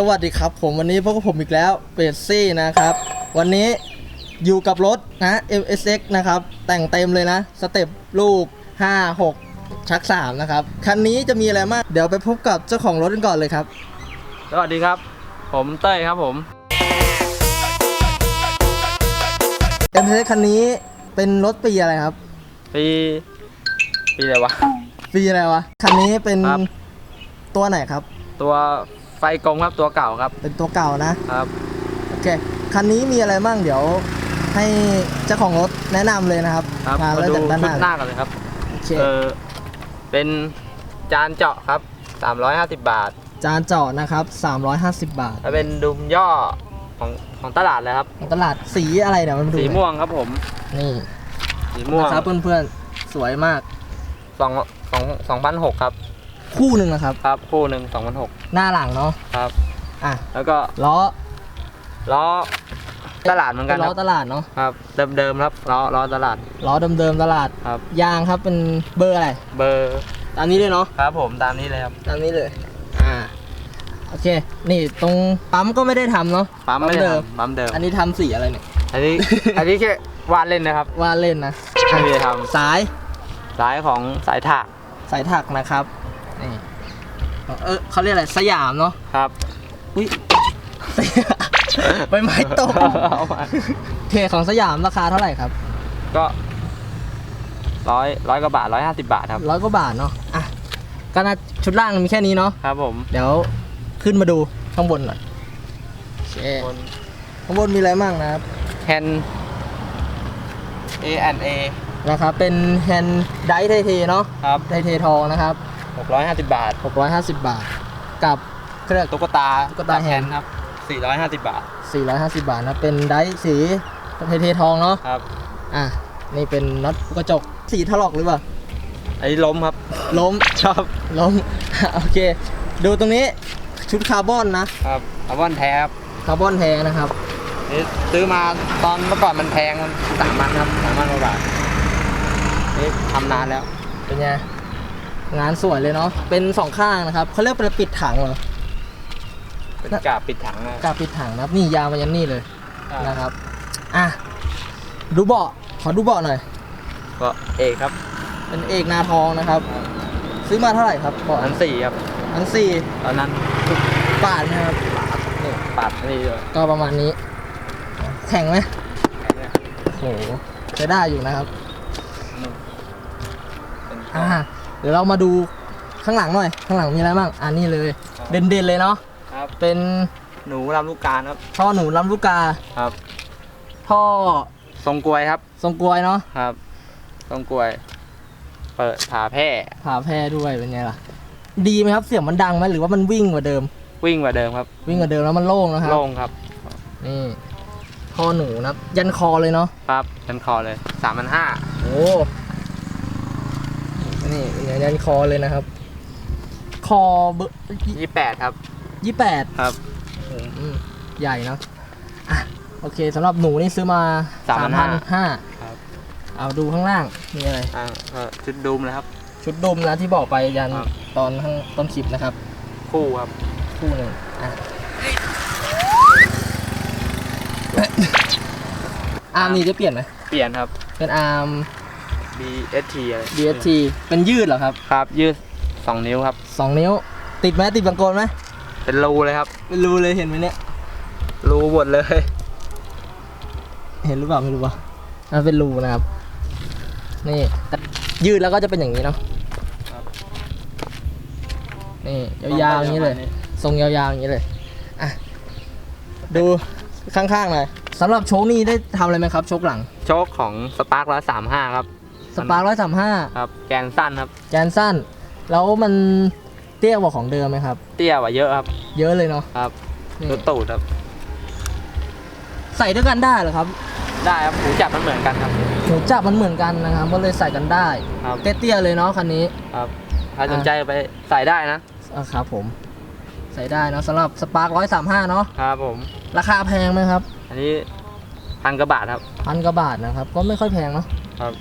สวัสดีครับผมวันนี้พบกับผมอีกแล้วเปดซี่นะครับ วันนี้อยู่กับรถนะ MSX นะครับ แต่งเต็มเลยนะ สเต็ปลูก 5 6 ชัก 3 นะครับ คันนี้จะมีอะไรมาก เดี๋ยวไปพบกับเจ้าของรถกันก่อนเลยครับ สวัสดีครับ ผมเต้ยครับผม MSX คันนี้เป็นรถปีอะไรครับ ปี ปีอะไรวะ ปีอะไรวะ คันนี้เป็นครับ ตัวไหนครับ ตัว ไฟกลมครับตัวเก่าครับเป็นตัวเก่านะครับ โอเคคันนี้มีอะไรบ้างเดี๋ยว ให้เจ้าของรถแนะนำเลยนะครับครับมามาเริ่มดูจากด้านหชุดน้าหน้ากันเลยครับโอเคเออเป็นจานเจาะครับ 350 บาท จานเจาะนะครับ 350 บาทแล้วเป็นดุมย่อของของตลาดเลยครับของตลาดสีอะไรเนี่ยมันดูสีหน่อยม่วงครับผม นี่สีม่วงนะครับเพื่อนๆสวยมากสองสองสองพันหกครับ คู่หนึ่งนะครับ ครับคู่หนึ่งสองพันหกหน้าหลังเนาะครับ อะแล้วก็ล้อล้อตลาดเหมือนกันล้คอรับตลาดเนาะครับเดิมๆครับล้อล้อตลาดล้อเดิมๆตลาด ครับ ยางครับเป็นเบอร์อะไรเบอร์ตามนี้เลยเนาะครับผมตามนี้เลยครับตามนี้เลยอ่าโอเค นี่ตรงปั๊มก็ไม่ได้ทำเนาะ ปั๊มไม่ได้เดิมทำปั๊มเดิมอันนี้ทำสีอะไรเนี่ยอันนี้ อันนี้แค่วาดเล่นนะครับว่าเล่นนะไม่ได้ทสายำสายของสายถากสายถักนะครับ นี่เออเขาเรียกอะไรสยามเนาะครับอุ้ยใบไม้ตกเอามาเพจของสยามราคาเท่าไหร่ครับก็ร้อยร้อยกว่าบาทร้อยห้าสิบบาทครับร้อยกว่าบาทเนาะอะก็น่าชุดล่างมีแค่นี้เนาะครับผมเดี๋ยวขึ้นมาดูข้างบนหน่อยโอเคบนข้างบนมีอะไรบ้างนะครับแฮน A and A นะครับเป็นแฮนด์ไดท์ไทเทเนาะครับไทเททองนะครับ หกร้อยห้าสิบบาท 650 บาท กับเครื่องตุ๊กตาตุ๊กตาแฮนครับสี่ร้อยห้าสิบบาท 450 บาทนะ เป็นไดท์สีไทเททองเนาะ ครับ อะ นี่เป็นน็อตกระจก สีถลอกหรือเปล่าอันนี้ล้มครับ ล้ม ชอบ ล้ม โอเค ดูตรงนี้ชุดคาร์บอนนะ ครับ คาร์บอนแท้ครับ คาร์บอนแท้นะครับ นี่ซื้อมาตอนเมื่อก่อนมันแพงมันสามพันครับสามพันกว่าบาท นี่ทำนานแล้ว เป็นไง งานสวยเลยเนาะ เป็นสองข้างนะครับเขาเรียกเป็นปิดถังเหรอ เป็นกาบปิดถังนะกาปิดถังนะครับ นี่ยาวมายันนี่เลยนะครับ อะ ดูเบาะ ขอดูเบาะหน่อย ก็เอกครับ เป็นเอกนาทองนะครับ ซื้อมาเท่าไหร่ครับเบาะอันสี่ครับทั้งสี่ตอนนั้นบาทนะครับนี่ปัดนี่ด้วยก็ประมาณนี้ แข็งไหมแค่เนี้ยโหใช้ได้อยู่นะครับเป็นอ่า เดี๋ยวเรามาดูข้างหลังหน่อย ข้างหลังมีอะไรบ้างอันนี้เลย เด่นๆเลยเนาะครับ เป็นหนูลำลูกกาครับท่อหนูลำลูกกาครับ ท่อทรงกลวยครับทรงกลวยเนาะครับทรงกลวย เปิดผาแพร่ผ่าแพร่ด้วยเป็นไงล่ะ ดีไหมครับเสียงมันดังไหมหรือว่ามันวิ่งกว่าเดิม วิ่งกว่าเดิมครับ วิ่งกว่าเดิมแล้วมันโล่งนะครับโล่งครับนี่ท่อหนูนะครับยันคอเลยเนาะครับชันคอเลยสามพันห้าโอ้ นี่เป็นไงยันคอเลยนะครับ คอเบอร์ยี่แปดครับยี่แปดครับใหญ่เนอะอะโอเคสำหรับหนูนี่ซื้อมาสามพันห้า3,500ครับเอาดูข้างล่างมีอะไรอ่าก็ชุดดูมเลยครับ ชุดดมนะที่บอกไปยันครับตอนข้างต้นคลิปนะครับ คู่ครับ คู่หนึ่งอะอาร์มนี่จะเปลี่ยนไหมเปลี่ยนครับ เป็นอาร์ม BST อะไร DST เป็นยืดเหรอครับ ครับ ยืดสองนิ้วครับสองนิ้ว ติดไหมติดบังโกนไหมเป็นรูเลยครับไม่รู้เลยเห็นไหมเนี่ย รูหมดเลย เห็นหรือเปล่าไม่รู้ว่ามันเป็นรูนะครับ นี่แต่ยืดแล้วก็จะเป็นอย่างนี้เนาะครับนี่ยาวๆอย่างนี้เลย ทรงยาวๆอย่างนี้เลย อะ ดูข้างๆหน่อยสำหรับโชคนี่ได้ทำอะไรไหมครับ โชคหลัง โชคของสปาร์คร้อยสามห้าครับ สปาร์ร้อยสามห้าครับแกนสั้นครับ แกนสั้น แล้วมันเตี้ยกว่าของเดิมไหมครับ เตี้ยกว่าเยอะครับ เยอะเลยเนาะครับนี่รถตูดครับ ใส่ด้วยกันได้เหรอครับ ได้ครับหูจับมันเหมือนกันครับ หูจับมันเหมือนกันนะครับ ก็เลยใส่กันได้ครับ เตี้ยๆเลยเนาะคันนี้ครับถ้าสนใจไปใส่ได้นะอะครับผม ใส่ได้เนาะสำหรับสปาร์ร้อยสามห้าเนาะครับผม ราคาแพงไหมครับ อันนี้พันกว่าบาทครับ พันกว่าบาทนะครับ ก็ไม่ค่อยแพงเนาะครับ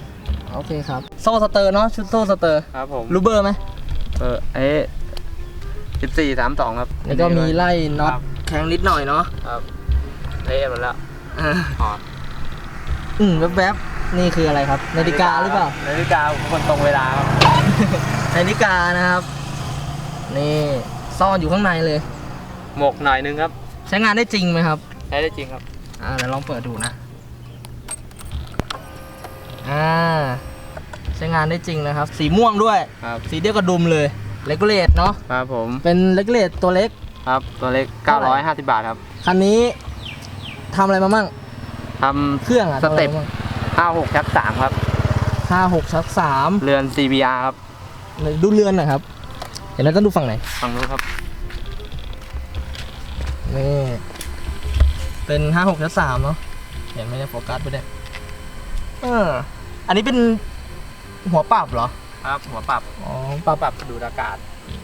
โอเคครับ โซ่สเตอร์เนาะชุดโซ่สเตอร์ครับผมรู้เบอร์ไหมเออไอ้สิบสี่สามสองครับแล้วก็มีไล่น็อตครับแข็งนิดหน่อยเนาะครับเละหมดแล้วอ่าอ๋ออืมแวบๆนี่คืออะไรครับ นาฬิกาหรือเปล่านาฬิกาคนตรงเวลาครับนาฬิกานะครับ นี่ซ่อนอยู่ข้างในเลย หมกหน่อยนึงครับ ใช้งานได้จริงไหมครับ ใช้ได้จริงครับ อ่าเดี๋ยวลองเปิดดูนะ อ่าใช้งานได้จริงนะครับ สีม่วงด้วย ครับสีเดียวกับดุมเลยเลกเลตเนาะครับผมเป็นเลกเลตตัวเล็ก ครับตัวเล็ก เท่าไหร่ 950 บาทครับคันนี้ทำอะไรมามั่งทเครื่องอะสเต็ปำ56ชัก3ครับ ห้าหกชักสามเรือน CBR ครับดูเรือนหน่อยครับ เห็นแล้วต้องดูฝั่งไหน ฝั่งนู้นครับ นี่ เป็นห้าหกชักสามเนาะเห็นไหมเนี่ยโฟกัสไปเนี่ยเออ อันนี้เป็นหัวปรับเหรอ ครับ หัวปรับอ๋อ ปรับปรับดูดอากาศ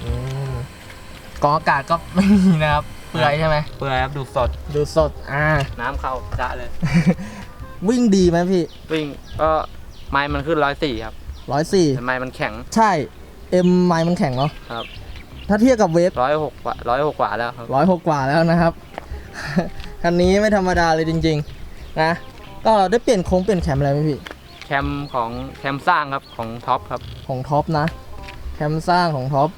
อืมกรองอากาศก็ไม่มีนะครับ เปลือยใช่ไหม เปื่อยครับดูดสด ดูสด อ่า น้ำเข้าจะเลย วิ่งดีไหมพี่วิ่งก็ไม้มันขึ้นร้อยสี่ครับร้อยสี่ แต่ไม้มันแข็ง ใช่ เอ็มไมล์มันแข็งเนาะครับ ถ้าเทียบกับเวฟร้อยหกกว่าร้อยหกกว่าแล้วครับ ร้อยหกกว่าแล้วนะครับ คันนี้ไม่ธรรมดาเลยจริง ๆ นะ ก็ได้เปลี่ยนโค้งเปลี่ยนแคมอะไรไหมพี่แคมของแคมสร้างครับของท็อปครับของท็อปนะ แคมสร้างของท็อป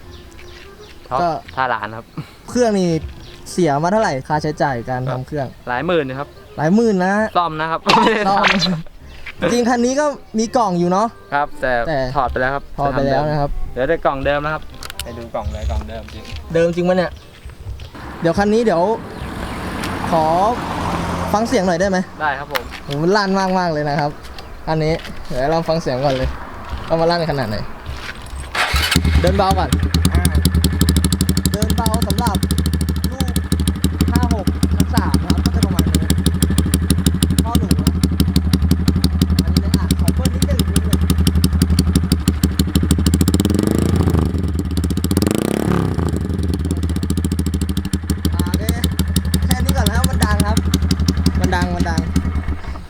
ท็อปก็ ท่าหลานครับ เครื่องนี่เสียมาเท่าไหร่ค่าใช้จ่ายการครัทำบเครื่อง หลายหมื่นนะครับหลายหมื่นนะซ่อมนะครับซ่อมจริงๆคันนี้ก็มีกล่องอยู่เนาะครับ แต่แต่ ถอดไปแล้วครับพอไปแล้วนะครับ เดี๋ยวได้กล่องเดิมนะครับไปดูกล่องเลยกล่องเดิมจริงเดิมจริงไหมเนี่ย เดี๋ยวคันนี้เดี๋ยว ขอฟังเสียงหน่อยได้ไหมได้ครับผมโหมันลั่นมากมากๆเลยนะครับ อันนี้เดี๋ยวเราฟังเสียงก่อนเลยว่ามาลั่นขนาดไหน เดินเบาก่อนอ่าเดินเบาสำหรับลูกห้าหกทั้งสามนะครับก็จะประมาณนี้ข้อหนูนะอันนี้เลยอะขอเพิ่มนิดนึงนิดนึงอ่าโอเคแค่นี้ก่อนนะครับมันดังครับ มันดังมันดัง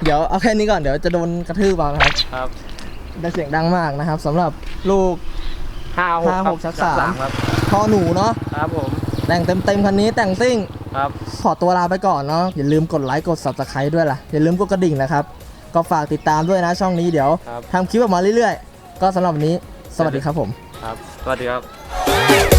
เดี๋ยวเอาแค่นี้ก่อนเดี๋ยวจะโดนกระทืบเอาครับครับได้เสียงดังมากนะครับสำหรับลูก ห้าหกห้าครัหบกชักสาม ครับคอหนูเนาะครับผมแต่งเต็มเต็มๆคันนี้แต่งซิ่ง ครับ ขอตัวลาไปก่อนเนาะอย่าลืมกดไลค์กด subscribe ด้วยล่ะ อย่าลืมกดกระดิ่งนะครับ ก็ฝากติดตามด้วยนะช่องนี้เดี๋ยวครับ ทำคลิปออกมาเรื่อยๆ ก็สำหรับวันนี้ สวัสดีครับผม ครับสวัสดีครับ